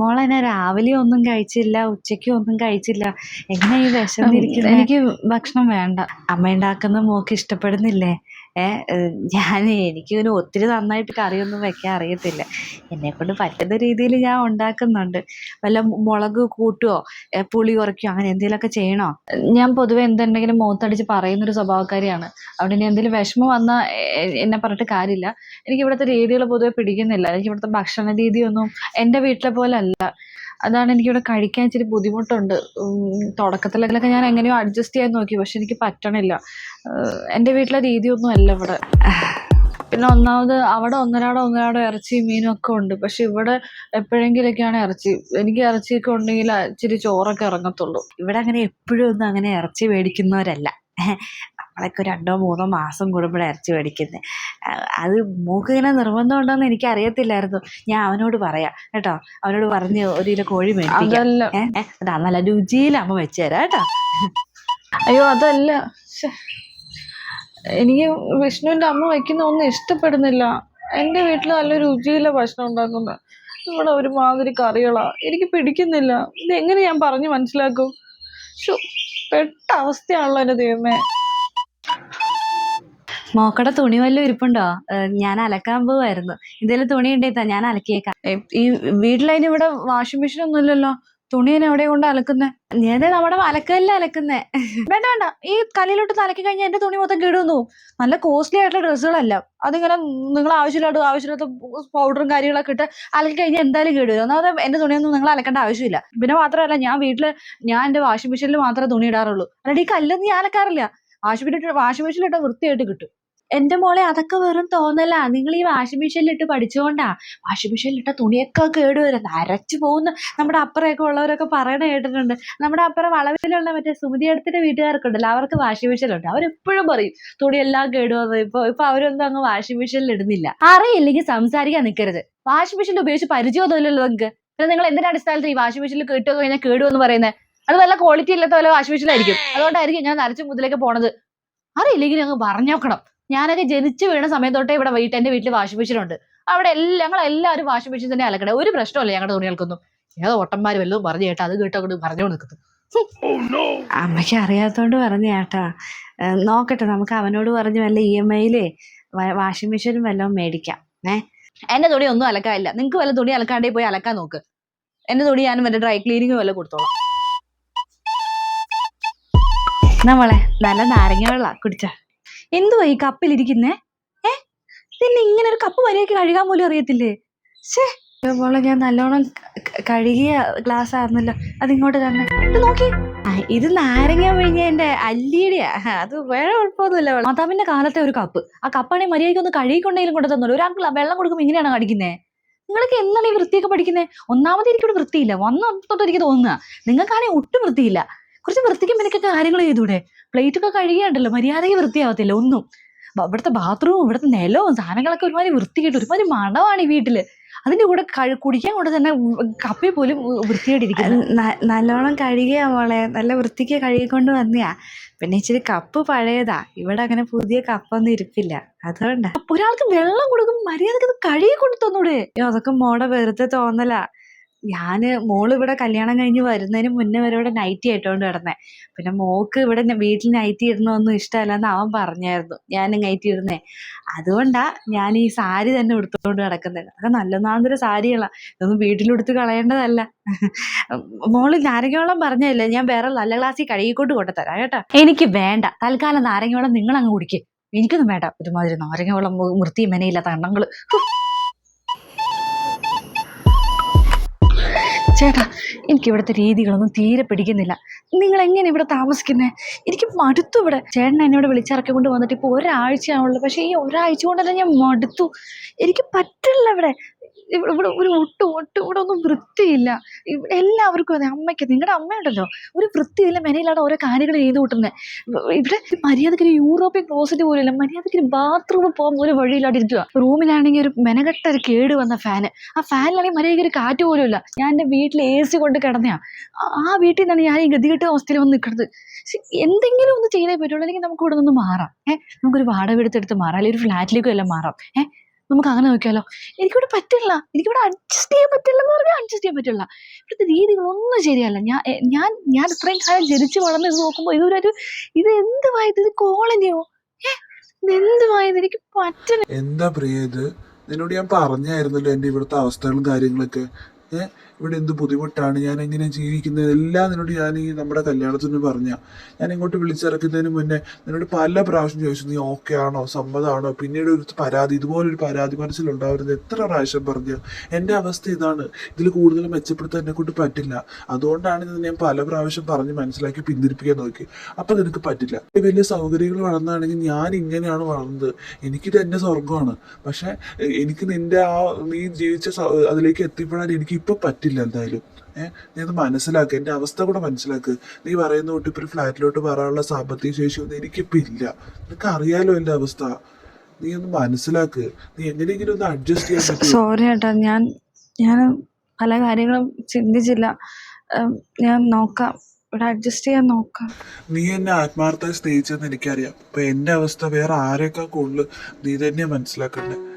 മോളെന്നാ രാവിലെ ഒന്നും കഴിച്ചില്ല ഉച്ചയ്ക്ക് ഒന്നും കഴിച്ചില്ല. എങ്ങനെ ഈ വിശന്നിരിക്കുന്നത് എനിക്ക് ഭക്ഷണം വേണ്ട. അമ്മ ഉണ്ടാക്കുന്ന മോക്ക് ഇഷ്ടപ്പെടുന്നില്ലേ? ഞാൻ എനിക്ക് ഇതിന് ഒത്തിരി നന്നായിട്ട് കറിയൊന്നും വെക്കാൻ അറിയത്തില്ല. എന്നെ കൊണ്ട് പറ്റുന്ന രീതിയിൽ ഞാൻ ഉണ്ടാക്കുന്നുണ്ട്. വല്ല മുളക് കൂട്ടുവോ? പുളി കുറയ്ക്കുവോ? അങ്ങനെ എന്തെങ്കിലുമൊക്കെ ചെയ്യണോ? ഞാൻ പൊതുവെ എന്തുണ്ടെങ്കിലും മുഖത്തടിച്ച് പറയുന്നൊരു സ്വഭാവക്കാരിയാണ്. അവിടെ ഇനി എന്തെങ്കിലും വിഷമം വന്നാൽ എന്നെ പറഞ്ഞിട്ട് കാര്യമില്ല. എനിക്ക് ഇവിടുത്തെ രീതികൾ പൊതുവെ പിടിക്കുന്നില്ല. എനിക്ക് ഇവിടുത്തെ ഭക്ഷണ രീതിയൊന്നും എന്റെ വീട്ടിലെ പോലെ അല്ല. അതാണ് എനിക്കിവിടെ കഴിക്കാൻ ഇച്ചിരി ബുദ്ധിമുട്ടുണ്ട്. തുടക്കത്തിലൊക്കെ ഞാൻ എങ്ങനെയോ അഡ്ജസ്റ്റ് ചെയ്യാൻ നോക്കി പക്ഷെ എനിക്ക് പറ്റണില്ല. എന്റെ വീട്ടിലെ രീതിയൊന്നും അല്ല ഇവിടെ. പിന്നെ ഒന്നാമത് അവിടെ ഒന്നരാടോ ഒന്നരാടോ ഇറച്ചി മീനും ഒക്കെ ഉണ്ട്. പക്ഷെ ഇവിടെ എപ്പോഴെങ്കിലൊക്കെയാണ് ഇറച്ചി. എനിക്ക് ഇറച്ചിയൊക്കെ ഉണ്ടെങ്കിൽ ഇച്ചിരി ചോറൊക്കെ ഇറങ്ങത്തുള്ളൂ. ഇവിടെ അങ്ങനെ എപ്പോഴും ഒന്നും അങ്ങനെ ഇറച്ചി മേടിക്കുന്നവരല്ല. നമ്മളൊക്കെ രണ്ടോ മൂന്നോ മാസം കൂടുമ്പോൾ ഇറച്ചി മേടിക്കുന്നത് അത് മൂക്ക് ഇങ്ങനെ നിർബന്ധം ഉണ്ടോന്ന് എനിക്ക് അറിയത്തില്ലായിരുന്നു ഞാൻ അവനോട് പറയാം. കേട്ടോ? അവനോട് പറഞ്ഞ് ഒരു കിലോ കോഴി മേടിക്കാം അതല്ല. നല്ല രുചിയിൽ അമ്മ വെച്ചു തരാം കേട്ടോ? അയ്യോ അതല്ല. എനിക്ക് വിഷ്ണുവിന്റെ അമ്മ വെക്കുന്ന ഒന്നും ഇഷ്ടപ്പെടുന്നില്ല. എന്റെ വീട്ടിൽ നല്ല രുചിയില്ല ഭക്ഷണം ഉണ്ടാക്കുന്നത് ഇവിടെ ഒരുമാതിരി കറികളാ. എനിക്ക് പിടിക്കുന്നില്ല. ഇത് എങ്ങനെ ഞാൻ പറഞ്ഞു മനസ്സിലാക്കും? പെട്ട അവസ്ഥയാണല്ലോ എന്റെ ദൈവമേ. മോക്കടെ തുണി വല്ലതും ഇരിപ്പുണ്ടോ? ഞാൻ അലക്കാൻ പോവായിരുന്നു. എന്തെങ്കിലും തുണി ഉണ്ടേത്താ ഞാൻ അലക്കിയേക്കാം. ഈ വീട്ടിലതിന് ഇവിടെ വാഷിംഗ് മെഷീൻ ഒന്നും ഇല്ലല്ലോ? തുണി തന്നെ എവിടെ കൊണ്ട് അലക്കുന്നേ? ഞാൻ നമ്മുടെ അലക്കല്ല അലക്കുന്നേ? വേണ്ട വേണ്ട. ഈ കല്ലിലോട്ട് തലക്കി കഴിഞ്ഞാൽ എന്റെ തുണി മൊത്തം കേടുവന്നു നല്ല കോസ്റ്റ്ലി ആയിട്ടുള്ള ഡ്രസ്സുകളല്ല. അതിങ്ങനെ നിങ്ങൾ ആവശ്യമില്ലാത്ത ആവശ്യമില്ലാത്ത പൗഡറും കാര്യങ്ങളൊക്കെ ഇട്ട് അലക്കി കഴിഞ്ഞാൽ എന്തായാലും കേടുവരും ഒന്നാമത് എന്റെ തുണിയൊന്നും നിങ്ങൾ അലക്കേണ്ട ആവശ്യമില്ല. പിന്നെ മാത്രമല്ല ഞാൻ വീട്ടിൽ ഞാൻ എന്റെ വാഷിംഗ് മെഷീനിൽ മാത്രമേ തുണി ഇടാറുള്ളൂ. അല്ലാണ്ട് ഈ കല്ലൊന്നും ഞാൻ അലക്കാറില്ല. വാഷിംഗ് മെഷീൻ വാഷിംഗ് വൃത്തിയായിട്ട് കിട്ടും. എന്റെ മോളെ അതൊക്കെ വെറും തോന്നലാ. നിങ്ങൾ ഈ വാഷിംഗ് മെഷീനിലിട്ട് പഠിച്ചുകൊണ്ടാ വാഷിംഗ് മെഷീനിലിട്ട തുണിയൊക്കെ കേടുവരും അരച്ചു പോകുന്ന നമ്മുടെ അപ്പുറമൊക്കെ ഉള്ളവരൊക്കെ പറയണ കേട്ടിട്ടുണ്ട്. നമ്മുടെ അപ്പുറം വളവിലുള്ള മറ്റേ സുമതി അടുത്തിന്റെ വീട്ടുകാർക്കുണ്ടല്ലോ. അവർക്ക് വാഷിംഗ് മെഷീനുണ്ട് അവരെപ്പോഴും പറയും തുണിയെല്ലാം കേടുവന്നു ഇപ്പൊ ഇപ്പൊ അവരൊന്നും അങ്ങ് വാഷിംഗ് മെഷീനിൽ ഇടുന്നില്ല. അറിയില്ലെങ്കിൽ സംസാരിക്കാൻ നിൽക്കരുത്. വാഷിംഗ് മെഷീൻ ഉപയോഗിച്ച് പരിചയമൊന്നുമില്ലല്ലോ നിങ്ങൾക്ക്. പിന്നെ നിങ്ങൾ എന്തിന്റെ അടിസ്ഥാനത്തിൽ ഈ വാഷിംഗ് മെഷീനിൽ കേട്ടോ കഴിഞ്ഞാൽ കേടുവെന്ന് പറയുന്നത് അത് നല്ല ക്വാളിറ്റി ഇല്ലാത്ത വല്ല വാഷിംഗ് മെഷീനായിരിക്കും അതുകൊണ്ടായിരിക്കും ഞാൻ നരച്ചു മുതലേക്ക് പോണത്. അറിയില്ലെങ്കിൽ അങ്ങ് പറഞ്ഞോക്കണം. ഞാനൊക്കെ ജനിച്ചു വീണ സമയം തൊട്ടേ ഇവിടെ വീട്ടിൽ എന്റെ വീട്ടിൽ വാഷിംഗ് മെഷീൻ ഉണ്ട്. അവിടെ എല്ലാം ഞങ്ങൾ എല്ലാവരും വാഷിംഗ് മെഷീൻ തന്നെ അലക്കണേ. ഒരു പ്രശ്നമല്ല ഞങ്ങളുടെ തുണികൾക്കൊന്നും ഏതോ ഓട്ടന്മാർ വല്ലതും പറഞ്ഞു കേട്ടോ അത് കേട്ടോ കൊണ്ട് പറഞ്ഞു നിൽക്കുന്നു. അമ്മയ്ക്ക് അറിയാത്തോണ്ട് പറഞ്ഞു ചേട്ടാ നോക്കട്ടെ നമുക്ക് അവനോട് പറഞ്ഞു വല്ല ഇ എം ഐയിലേ വാഷിംഗ് മെഷീനും വല്ലതും മേടിക്കാം. എന്റെ തുണി ഒന്നും അലക്കാനില്ല. നിങ്ങൾക്ക് വല്ല തുണി അലക്കാണ്ടേ പോയി അലക്കാൻ നോക്ക്. എന്റെ തുണി ഞാൻ വല്ല ഡ്രൈ ക്ലീനിങ് വല്ല കൊടുത്തോളാം. നമ്മളെ നല്ല നാരങ്ങ വെള്ള കുടിച്ച. എന്തുവാ ഈ കപ്പിലിരിക്കുന്നേ? ഏ? പിന്നെ ഇങ്ങനെ ഒരു കപ്പ് വരെയൊക്കെ കഴുകാൻ പോലും അറിയത്തില്ലേ? മോളെ ഞാൻ നല്ലോണം കഴുകിയ ഗ്ലാസ് ആയിരുന്നല്ലോ. അതിങ്ങോട്ട് തന്നെ. നോക്കി. ഇത് നാരങ്ങ പിഴിഞ്ഞതിന്റെ അല്ലിയുടെയാ. അത് വേറെ കുഴപ്പമൊന്നുമില്ല. മാതാവിന്റെ കാലത്തെ ഒരു കപ്പ്. ആ കപ്പാണെങ്കിൽ മര്യാദയ്ക്ക് ഒന്ന് കഴുകിക്കൊണ്ടെങ്കിലും കൊണ്ട് തന്നല്ലോ ഒരാൾക്ക് വെള്ളം കൊടുക്കുമ്പോൾ ഇങ്ങനെയാണ് കടിക്കുന്നത് നിങ്ങൾക്ക് എന്താണ് ഈ വൃത്തിയൊക്കെ പഠിക്കുന്നത് ഒന്നാമത് എനിക്കിവിടെ വൃത്തിയില്ല. വന്ന എനിക്ക് തോന്നുക നിങ്ങൾക്കാണെങ്കിൽ ഒട്ടും വൃത്തിയില്ല. കുറച്ച് വൃത്തിക്ക് എനിക്കൊക്കെ കാര്യങ്ങൾ ചെയ്തൂടെ? പ്ലേറ്റ് ഒക്കെ കഴുകിയാണ്ടല്ലോ മര്യാദയ്ക്ക് വൃത്തിയാവത്തില്ല ഒന്നും. ഇവിടുത്തെ ബാത്റൂമും ഇവിടുത്തെ നിലവും സാധനങ്ങളൊക്കെ ഒരുമാതിരി വൃത്തികെട്ട് ഒരുമാതിരി മണമാണ് ഈ വീട്ടിൽ. അതിന്റെ കൂടെ കുടിക്കാൻ കൂടെ തന്നെ കപ്പി പോലും വൃത്തിയായിട്ടിരിക്കും നല്ലോണം കഴുകിയ മോളെ നല്ല വൃത്തിക്ക് കഴുകിക്കൊണ്ട് വന്നയാ. പിന്നെ ഇച്ചിരി കപ്പ് പഴയതാ. ഇവിടെ അങ്ങനെ പുതിയ കപ്പൊന്നും ഇരിപ്പില്ല. അതുകൊണ്ടാ. ഒരാൾക്ക് വെള്ളം കൊടുക്കും മര്യാദയ്ക്ക് കഴുകി കൊണ്ട് തന്നൂടെ? അതൊക്കെ മോടെ വെറുതെ തോന്നലാ. ഞാൻ മോൾ ഇവിടെ കല്യാണം കഴിഞ്ഞ് വരുന്നതിന് മുന്നേ വരെ ഇവിടെ നൈറ്റി ആയിട്ടുകൊണ്ട് കിടന്നേ. പിന്നെ മോക്ക് ഇവിടെ വീട്ടിൽ നൈറ്റി ഇടണമൊന്നും ഇഷ്ടമല്ലെന്ന് അവൻ പറഞ്ഞായിരുന്നു. ഞാൻ നൈറ്റി ഇടുന്നേ. അതുകൊണ്ടാ ഞാൻ ഈ സാരി തന്നെ ഉടുത്തുകൊണ്ട് കിടക്കുന്നത്. അതൊക്കെ നല്ല നാന്തര സാരികളാണ് ഇതൊന്നും വീട്ടിലുടുത്ത് കളയേണ്ടതല്ല. മോൾ നാരങ്ങ പറഞ്ഞില്ല ഞാൻ വേറെ നല്ല ഗ്ലാസ്സിൽ കഴുകിക്കൊണ്ട് കൊണ്ടുതരാം കേട്ടോ. എനിക്ക് വേണ്ട. തൽക്കാലം നാരങ്ങ നിങ്ങൾ അങ്ങ് കുടിക്ക്. എനിക്കൊന്നും വേണ്ട. ഒരുമാതിരി നാരങ്ങ വെള്ളം വൃത്തിയും മെനയില്ലാത്ത എണ്ണങ്ങൾ ചേട്ടാ എനിക്ക് ഇവിടുത്തെ രീതികളൊന്നും തീരെ പിടിക്കുന്നില്ല. നിങ്ങൾ എങ്ങനെ ഇവിടെ താമസിക്കുന്നേ? എനിക്ക് മടുത്തു ഇവിടെ. ചേട്ടൻ എന്നോട് വിളിച്ചിറക്കി കൊണ്ട് വന്നിട്ട് ഇപ്പോൾ ഒരാഴ്ചയാണുള്ളൂ പക്ഷേ ഈ ഒരാഴ്ച കൊണ്ടല്ല ഞാൻ മടുത്തു? എനിക്ക് പറ്റില്ല ഇവിടെ. ഇവിടെ ഒരു ഒട്ടും ഒട്ടും ഇവിടെ ഒന്നും വൃത്തിയില്ല. എല്ലാവർക്കും അതെ അമ്മയ്ക്ക് നിങ്ങളുടെ അമ്മയുണ്ടല്ലോ ഒരു വൃത്തിയില്ല മെനയിലാണ് ഓരോ കാര്യങ്ങൾ ചെയ്തു കൂട്ടുന്നത് ഇവിടെ മര്യാദയ്ക്ക് ഒരു യൂറോപ്യൻ ക്ലോസറ്റ് പോലും ഇല്ല മര്യാദയ്ക്ക് ഒരു ബാത്റൂമിൽ പോകാൻ പോലും വഴിയില്ലാതെ ഇരിക്കുക റൂമിലാണെങ്കിൽ ഒരു മെനകെട്ട ഒരു കേട് വന്ന ഫാന് ആ ഫാനിലാണെങ്കിൽ മര്യാദയ്ക്ക് ഒരു കാറ്റ് പോലും ഇല്ല. ഞാൻ എന്റെ വീട്ടിൽ എ സി കൊണ്ട് കിടന്നയാ. ആ- വീട്ടിൽ നിന്നാണ് ഞാൻ ഈ ഗതികെട്ട ഹോസ്റ്റലിൽ വന്ന് നിൽക്കുന്നത് എന്തെങ്കിലും ഒന്ന് ചെയ്തേ പറ്റുള്ളൂ. അല്ലെങ്കിൽ നമുക്ക് ഇവിടെ നിന്ന് മാറാം. ഏഹ് നമുക്കൊരു വാടക എടുത്തെടുത്ത് മാറാം. അല്ലെങ്കിൽ ഒരു ഫ്ലാറ്റിലേക്കും എല്ലാം മാറാം. ഏഹ് നമുക്ക് അങ്ങനെ നോക്കിയാലോ? എനിക്കിവിടെ പറ്റില്ല. എനിക്കിവിടെ അഡ്ജസ്റ്റ് ചെയ്യാൻ പറ്റില്ല എന്ന് പറഞ്ഞാൽ അഡ്ജസ്റ്റ് ചെയ്യാൻ പറ്റില്ല. ഇവിടുത്തെ രീതികളൊന്നും ശരിയല്ല. ഞാൻ ഞാൻ ഞാൻ ഇത്രയും കാലം ജനിച്ചു വളർന്ന് ഇത് നോക്കുമ്പോൾ ഇതൊരു ഇത് എന്തുവായത്? ഇത് കോളനിയോ? ഏ ഇത് എന്തുവായത്? എനിക്ക് പറ്റില്ല എന്താ പ്രിയ ഇത്? നിന്നോട് ഞാൻ പറഞ്ഞായിരുന്നല്ലോ എന്റെ ഇവിടുത്തെ അവസ്ഥകളും കാര്യങ്ങളൊക്കെ. ഏഹ് ഇവിടെ എന്ത് ബുദ്ധിമുട്ടാണ്? ഞാൻ എങ്ങനെ ജീവിക്കുന്നത്? എല്ലാം നിന്നോട് ഞാൻ ഈ നമ്മുടെ കല്യാണത്തിന് പറഞ്ഞ ഞാൻ ഇങ്ങോട്ട് വിളിച്ചിറക്കുന്നതിന് മുന്നേ നിന്നോട് പല പ്രാവശ്യം ചോദിച്ചു നീ ഓക്കെ ആണോ? സമ്മതമാണോ പിന്നീട് ഒരു പരാതി ഇതുപോലൊരു പരാതി മനസ്സിലുണ്ടാവരുത് എത്ര പ്രാവശ്യം പറഞ്ഞു? എന്റെ അവസ്ഥ ഇതാണ്. ഇതിൽ കൂടുതൽ മെച്ചപ്പെടുത്താൻ എന്നെ കൊണ്ട് പറ്റില്ല. അതുകൊണ്ടാണ് ഇത് ഞാൻ പല പ്രാവശ്യം പറഞ്ഞ് മനസ്സിലാക്കി പിന്തിരിപ്പിക്കാൻ നോക്കി. അപ്പൊ നിനക്ക് പറ്റില്ല. വലിയ സൗകര്യങ്ങൾ വളർന്നാണെങ്കിൽ ഞാൻ ഇങ്ങനെയാണ് വളർന്നത്. എനിക്കിത് എന്റെ സ്വർഗമാണ് പക്ഷെ എനിക്ക് നിന്റെ ആ നീ ജീവിച്ച അതിലേക്ക് എത്തിപ്പെടാൻ എനിക്ക് ഇപ്പൊ പറ്റില്ല. എന്തായാലും. ഏഹ് നീ അത് മനസ്സിലാക്ക് എന്റെ അവസ്ഥ കൂടെ മനസ്സിലാക്ക്. നീ പറയുന്ന തൊട്ട് ഇപ്പൊ ഒരു ഫ്ലാറ്റിലോട്ട് വരാനുള്ള സാമ്പത്തിക ശേഷിയൊന്നും എനിക്കിപ്പോ ഇല്ല. നിനക്ക് അറിയാലോ എന്റെ അവസ്ഥ. നീ ഒന്ന് മനസ്സിലാക്ക്. നീ എങ്ങനെയെങ്കിലും ഒന്ന് അഡ്ജസ്റ്റ് ചെയ്യാൻ പറ്റും സോറി ഏട്ടാ ഞാൻ ഞാൻ പല കാര്യങ്ങളും ചിന്തിച്ചില്ല. ഉം, ഞാൻ നോക്കാം. ഇവിടെ അഡ്ജസ്റ്റ് ചെയ്യാൻ നോക്കാം. നീ എന്നെ ആത്മാർത്ഥമായി സ്നേഹിച്ചെന്ന് എനിക്കറിയാം. അപ്പൊ എന്റെ അവസ്ഥ വേറെ ആരെയൊക്കെ കൂടുതൽ നീ തന്നെയാ മനസ്സിലാക്കണ്ടേ?